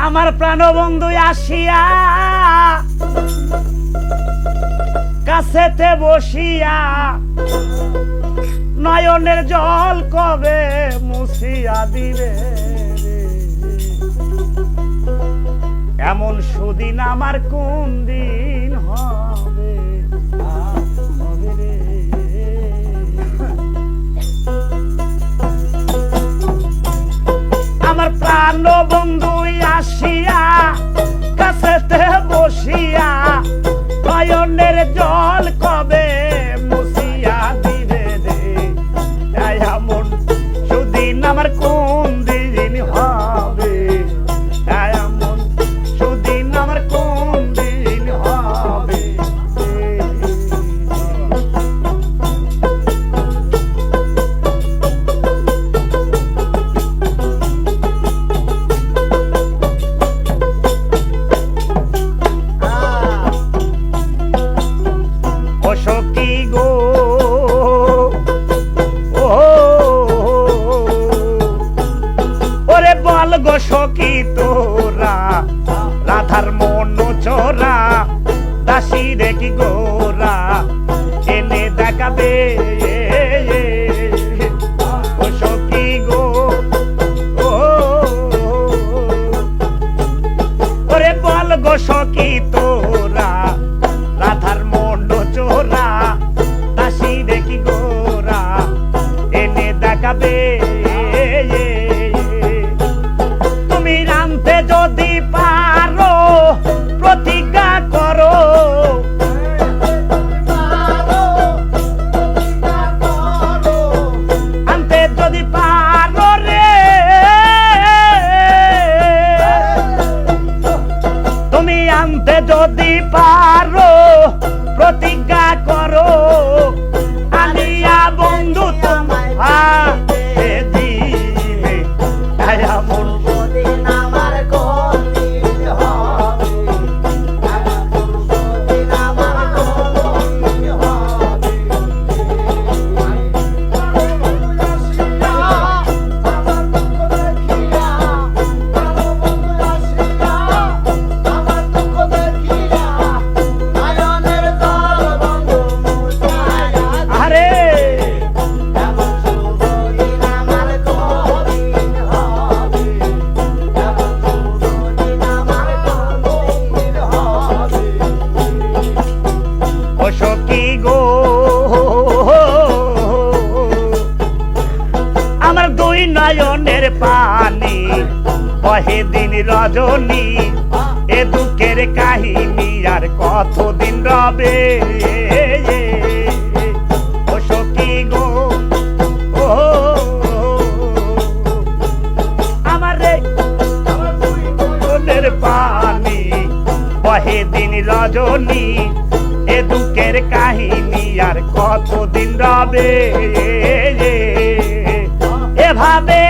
আমার প্রাণবন্ধু আসিয়া কাছেতে বসিয়া নয়নের জল কবে মুছিয়া দিবে এমন সুদিন আমার কোন দিন হবে হবে? বসিয়া নয়নের জল বল গো সখী তোরা, রাধার মন চোরা, দাসী রে কি গোরা, এনে দেখাবে সখী তোরা, রাধার মন চোরা, দাসী দেখি গোরা, এনে দেখাবে যদি পারো প্রতিজ্ঞা সখী গো। আমার দুই নয়নের পানি, কহে দিন রজনী, এ দুঃখের কাহিনী আর কতদিন রবে? ও সখী গো ও পানি বহে দিন রজনী আর কতদিন রবে? এভাবে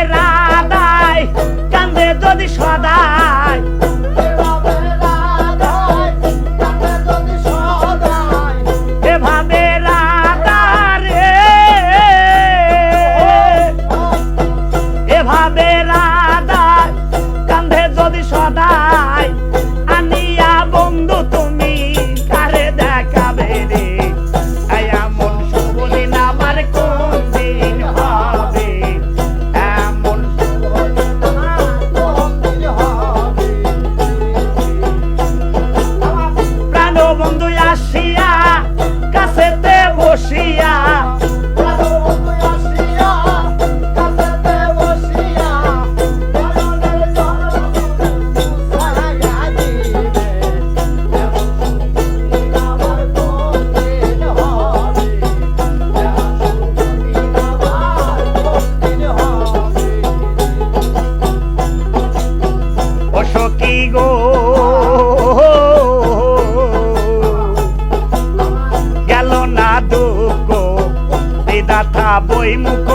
বিদাথা বই মুখ,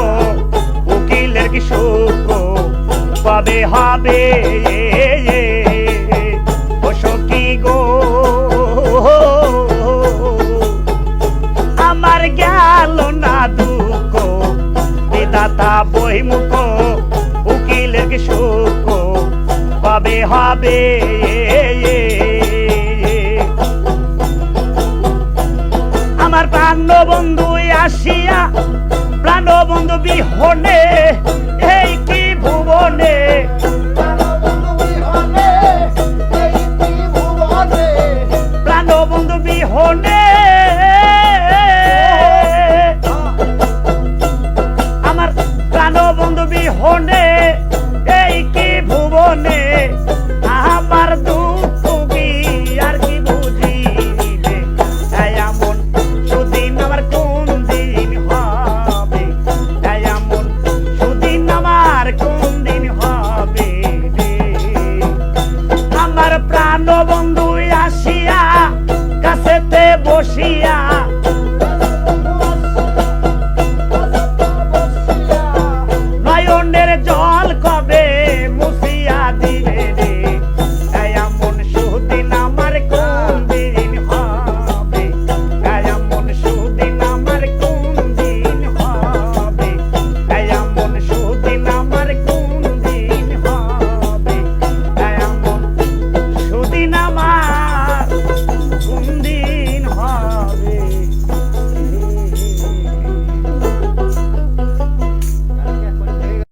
উকিলের কি সুখ? কবে হবে? ও সখী গো? আমার গেল না দুঃখ। বিদাতা বই মুখ, উকিলের কি সুখ? কবে হবে? আমার প্রাণ বন্ধু আসিয়া প্রাণ